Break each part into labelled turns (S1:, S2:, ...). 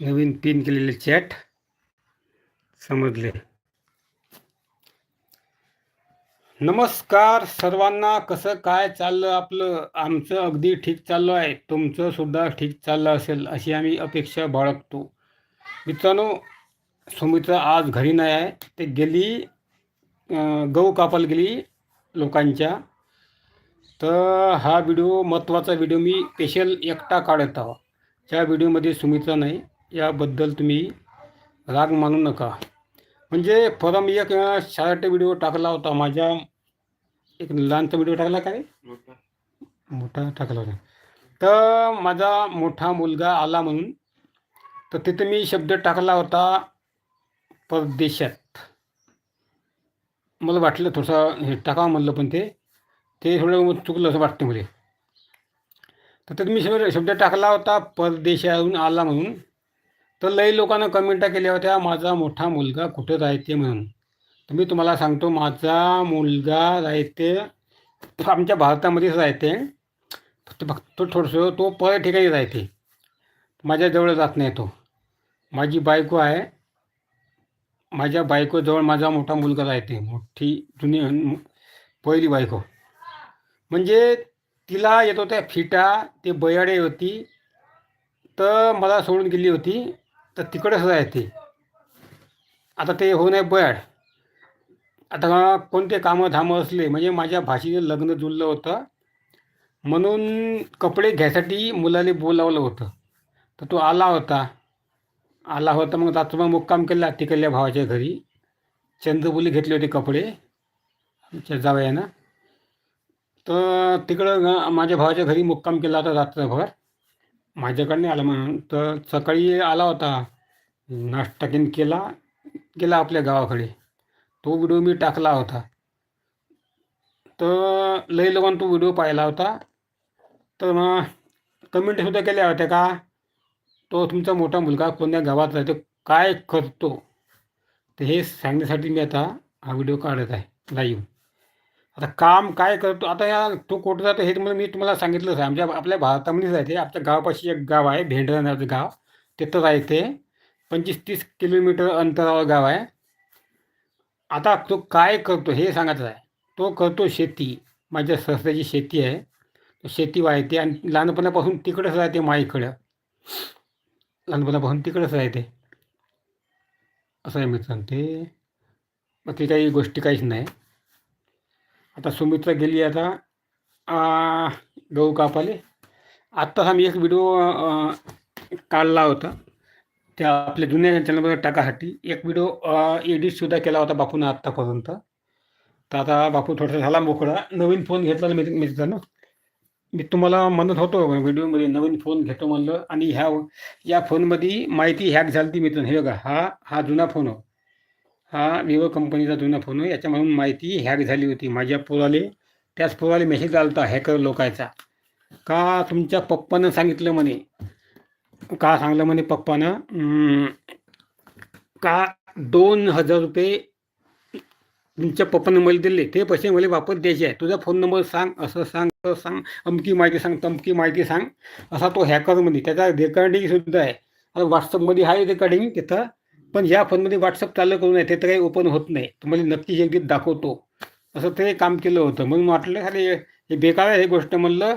S1: नवीन pin केलेले chat समजले. नमस्कार सर्वांना कसं काय चाललं आपलं? आमचं अगदी ठीक चाललं आहे. तुमचं सुद्धा ठीक चाललं असेल अशी आम्ही अपेक्षा बाळगतो. मित्रांनो सुमित्रा आज घरी नाही आहे. ते गेली गहू कापायला गेली लोकांच्या. तर हा व्हिडिओ महत्त्वाचा व्हिडिओ मी स्पेशल एकटा काढत आहो त्या व्हिडिओमध्ये सुमित्रा नाही याबद्दल तुम्ही राग मानू नका. म्हणजे परम एक शाळेत व्हिडिओ टाकला होता माझ्या. एक लहानचा व्हिडिओ टाकला का रे मोठा टाकला होता. तर माझा मोठा मुलगा आला म्हणून. तर तिथे मी शब्द टाकला होता परदेशात. मला वाटलं थोडंसं हे टाकावं म्हणलं पण ते ते थोडं चुकलं असं वाटतं मला. तर त्यात मी शब्द शब्द टाकला होता परदेशाहून आला म्हणून. तर लई लोकांना कमेंटा केल्या होत्या माझा मोठा मुलगा कुठं राहते म्हणून? तर मी तुम्हाला सांगतो माझा मुलगा राहते आमच्या भारतामध्येच राहते. फक्त फक्त थोडंसं तो पर ठिकाणी राहते. माझ्याजवळ जात नाही तो. माझी बायको आहे. माझ्या बायकोजवळ माझा मोठा मुलगा राहते. मोठी जुनी पहिली बायको. म्हणजे तिला येत होत्या फिटा ते बयाडे होती. तर मला सोडून गेली होती. तर तिकडे सुद्धा येते. आता ते होऊ नये बॅड आता कोणते कामं धामं असले म्हणजे माझ्या भाषेचं लग्न जुळलं होतं. म्हणून कपडे घ्यायसाठी मुलाने बोलावलं होतं. तर तो आला होता. आला होता मग रात्र मुक्काम केला तिकडल्या भावाच्या घरी. चंद्रबुली घेतले होते कपडे. आमच्या जावयानं. तर तिकडं माझ्या भावाच्या घरी मुक्काम केला होता रात्रभर. माझ्याकडे आला म्हणून. तर सकाळी आला होता. नाश्ता किन केला गेला आपल्या गावाकडे. तो व्हिडिओ मी टाकला होता. तर लई लोकांनी तो व्हिडिओ पाहिला होता. तर मग कमेंटसुद्धा केल्या होत्या का? तो तुमचा मोठा मुलगा कोणत्या गावात राहतो? काय करतो? तर हे सांगण्यासाठी मी आता हा व्हिडिओ काढत आहे. लाईव्ह आता काम काय करतो? आता या तो कुठं जातो हे तुम्हाला मी तुम्हाला सांगितलंच आहे. आमच्या आपल्या भारतामध्येच आहे ते. आमच्या गावापाशी एक गाव आहे भेंडरा नावाचं गाव. तिथं राहते पंचवीस तीस किलोमीटर अंतरावर गाव आहे. आता तो काय करतो हे सांगायचं आहे. तो करतो शेती. माझ्या सहसाची शेती आहे. तो शेती वाहते आणि लहानपणापासून तिकडंच राहते माईकडं. लहानपणापासून तिकडंच राहते. असं आहे मी सांगते. बाकी काही गोष्टी काहीच नाही. आता सुमित्रा गेली आता. गहू कापाले. आत्ताच आम्ही एक व्हिडिओ काढला होता. त्या आपल्या जुन्या चॅनलमध्ये टाकासाठी. एक व्हिडिओ एडिटसुद्धा केला होता बापूनं आत्तापर्यंत. तर आता बापू थोडासा झाला मोकळा. नवीन फोन घेतला मी मित्रांनो. मी तुम्हाला म्हणत होतो व्हिडिओमध्ये नवीन फोन घेतो म्हणलं. आणि ह्या या फोनमध्ये माहिती हॅक झाली ती मित्रांनो. हे बघा हा हा जुना फोन हो हा विवो कंपनीचा जुना फोन आहे. याच्यामधून माहिती हॅक झाली होती. माझ्या पोराले त्याच पोराले मेसेज आला होता हॅकर लोकायचा का तुमच्या पप्पानं सांगितलं म्हणे. का सांगलं म्हणे पप्पानं? का दोन हजार रुपये तुमच्या पप्पानं मला दिले. ते पैसे मला वापस द्यायचे आहे तुझा फोन नंबर सांग असं सांग असं सांग अमकी माहिती सांग तमकी माहिती सांग. असा तो हॅकरमध्ये त्याचा रेकॉर्डिंगसुद्धा आहे. आता व्हॉट्सअपमध्ये आहे रेकॉर्डिंग तिथं पण या फोनमध्ये व्हॉट्सअप चालू करू नये ते तर काही ओपन होत नाही. तुम्हाला नक्कीच एकदा दाखवतो. असं ते काम केलं होतं. म्हणून वाटलं अरे हे बेकार आहे हे गोष्ट म्हणलं.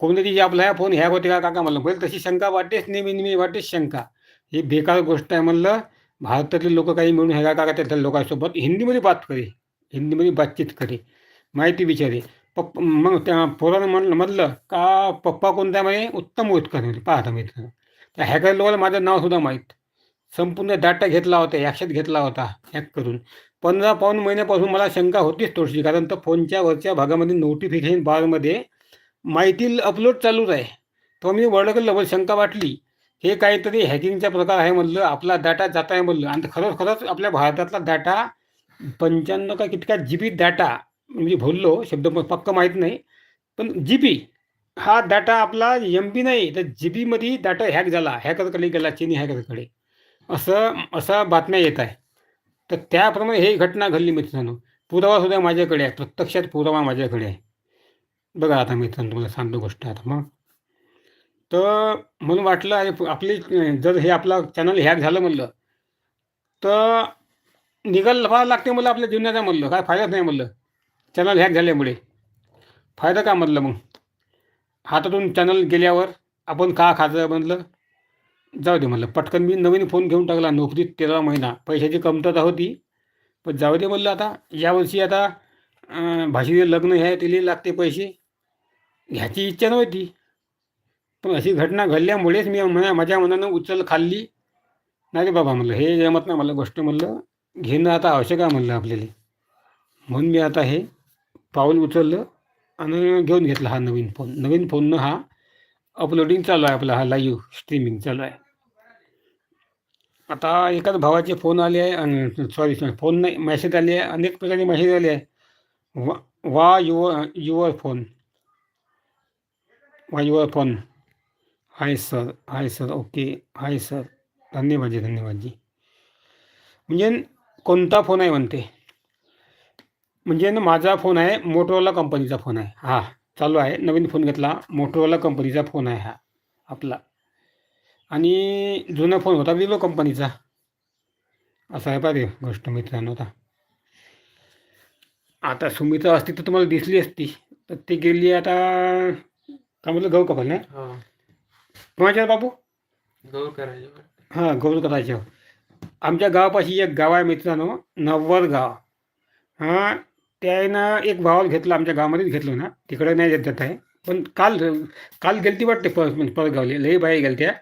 S1: कोणतरी जे आपला ह्या फोन ह्या होते का काका म्हणलं. पहिले तशी शंका वाटेस नेहमी नेहमी वाटेस शंका. ही बेकार गोष्ट आहे म्हणलं. भारतातले लोक काही मिळून ह्या काका त्या लोकांसोबत हिंदीमध्ये बात करे. हिंदीमध्ये बातचीत करे. माहिती विचारे. पप्पा मग त्या पोरानं म्हणलं म्हणलं का पप्पा कोणत्या म्हणे? उत्तम उत्तर म्हणजे पाहता मित्र त्या हॅकर लोकांना माझं नावसुद्धा माहीत. संपूर्ण डाटा घेतला होता ॲक्शन घेतला होता हॅक करून. पंधरा पाऊन महिन्यापासून मला शंका होतीच थोडीशी कारण तर फोनच्या वरच्या भागामध्ये नोटिफिकेशन बारमध्ये माहिती अपलोड चालूच आहे. तो मी वळखलं मला शंका वाटली. हे काहीतरी हॅकिंगचा प्रकार आहे म्हणलं आपला डाटा जात आहे म्हणलं. आणि खरंच खरंच आपल्या भारतातला डाटा पंच्याण्णव का कितका जी बी डाटा म्हणजे बोललो शब्द पक्क माहीत नाही. पण जी बी हा डाटा आपला एम बी नाही तर जी बीमध्ये डाटा हॅक झाला हॅकरकडे गेला चिनी हॅकरकडे असं असा बातम्या येत आहे. तर त्याप्रमाणे ही घटना घडली मित्रांनो. पुरावासुद्धा माझ्याकडे आहे. प्रत्यक्षात पुरावा माझ्याकडे आहे. बघा आता मित्रांनो तुम्हाला सांगतो गोष्ट आता मग. तर म्हणून वाटलं अरे आपली जर हे आपला चॅनल हॅक झालं म्हणलं तर निघाल व्हावं लागते मला आपल्या जीवनाचा म्हणलं. काय फायदाच नाही म्हणलं. चॅनल हॅक झाल्यामुळे. फायदा का म्हणलं मग? हातातून चॅनल गेल्यावर आपण का खायचं म्हणलं जाऊ दे म्हणलं पटकन मी नवीन फोन घेऊन टाकला नोकरीत तेरा महिना पैशाची कमतरता होती. पण जाऊ दे म्हणलं आता यावर्षी आता भाषेचे लग्न आहे तिला लागते पैसे. घ्यायची इच्छा नव्हती. पण अशी घटना घडल्यामुळेच मी म्हणा माझ्या मनानं उचल खाल्ली. नाही रे बाबा म्हणलं हे जमत नाही मला गोष्ट म्हणलं. घेणं आता आवश्यक आहे म्हणलं आपल्याला. म्हणून मी आता हे पाऊल उचललं आणि घेऊन घेतला हा नवीन फोन. नवीन फोननं हा अपलोडिंग चालू आहे आपला हा लाईव्ह स्ट्रीमिंग चालू आहे. आता एकाच भावाचे फोन आले आहे आणि सॉरी सॉरी फोन नाही मेसेज आले आहे अनेक प्रकारचे मेसेज आले आहे. वा वा युअर युअर फोन वा your phone hi sir hi sir okay hi sir धन्यवाद जी धन्यवाद जी म्हणजे कोणता फोन आहे म्हणते? म्हणजे ना माझा फोन आहे मोटोरोला कंपनीचा फोन आहे. हा. चालू आहे. नवीन फोन घेतला. मोटोरोला कंपनीचा फोन आहे हा आपला. आणि जुना फोन होता विवो कंपनीचा असा आहे पाहिजे गोष्ट मित्रांनो आता. आता सुमित्रा असती तर तुम्हाला दिसली असती तर ती गेली आता का म्हटलं गहू कपाल नाही?
S2: हो.
S1: कोणाच्या बाबू
S2: गौर करायचे.
S1: हां गौर करायचं. आमच्या गावापाशी एक गाव आहे मित्रांनो नव्वद गाव. हां त्यानं एक भावाला घेतलं आमच्या गावामध्येच घेतलं ना. तिकडे नाही देत जात आहे. पण काल काल गेलती वाटते पर म्हणजे परगावले लई बाई गेलत्या.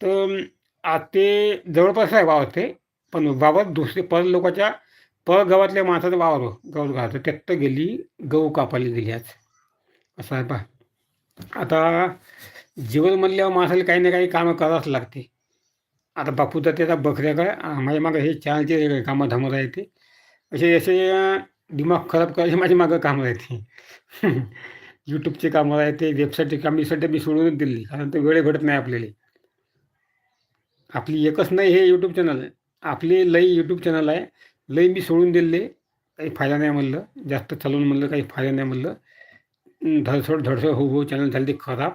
S1: तर आ ते जवळपास आहे वावर ते. पण वावर दुसरे पर लोकाच्या पर गावातल्या माणसाचं वावर गवत गावाचं त्यात तर गेली गहू कापायला गेली आज. असं आहे पा आता जीवन म्हणल्यावर माणसाला काही ना काही कामं करावंच लागते. आता बापूचा त्याचा बकऱ्याकडे माझ्या मागं हे चॅनलचे कामं धामत आहे ते असे असे दिमाग खराब करायचे माझ्या मागं कामं राहते यूट्यूबचे कामं राहते वेबसाईटचे काम मी सध्या मी सोडूनच दिली कारण ते वेळ घडत नाही आपल्याला. आपली एकच नाही हे यूट्यूब चॅनल आहे. आपले लई यूट्यूब चॅनल आहे. लई मी सोडून दिले काही फायदा नाही म्हणलं. जास्त चालवून म्हणलं काही फायदा नाही म्हणलं. धडसड धडसड हो हो चॅनल झाले ते खराब.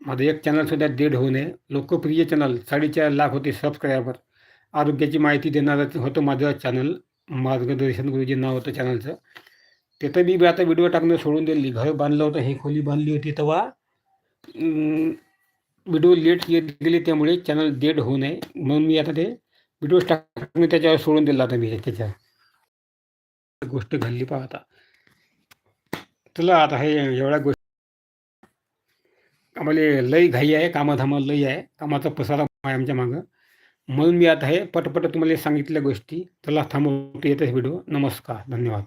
S1: माझं एक चॅनलसुद्धा डेड होऊ नये. लोकप्रिय चॅनल साडेचार लाख होते सबस्क्रायबर आरोग्याची माहिती देणारं होतं माझं चॅनल मार्गदर्शन गुरुजी नाव होतं चॅनलचं तिथं मी आता व्हिडिओ टाकणं सोडून दिली घर बांधलं होतं हे खोली बांधली होती तेव्हा. व्हिडिओ लेट येत गेले त्यामुळे चॅनल डेट होऊ नये. म्हणून मी आता ते व्हिडिओ टाकणं त्याच्यावर सोडून दिला आता मी त्याच्या. गोष्ट घडली पहा आता. तुला आता हे एवढ्या गोष्टी. आम्हाला लई घाई आहे कामाधामा लई आहे. कामाचा पसारा आहे आमच्या मागं. म्हणून मी आता हे पटपट तुम्हाला सांगितल्या गोष्टी. चला थांबवतो येतच व्हिडिओ. नमस्कार धन्यवाद.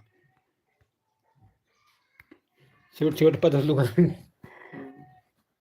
S1: शेवट शेवट पद असलो का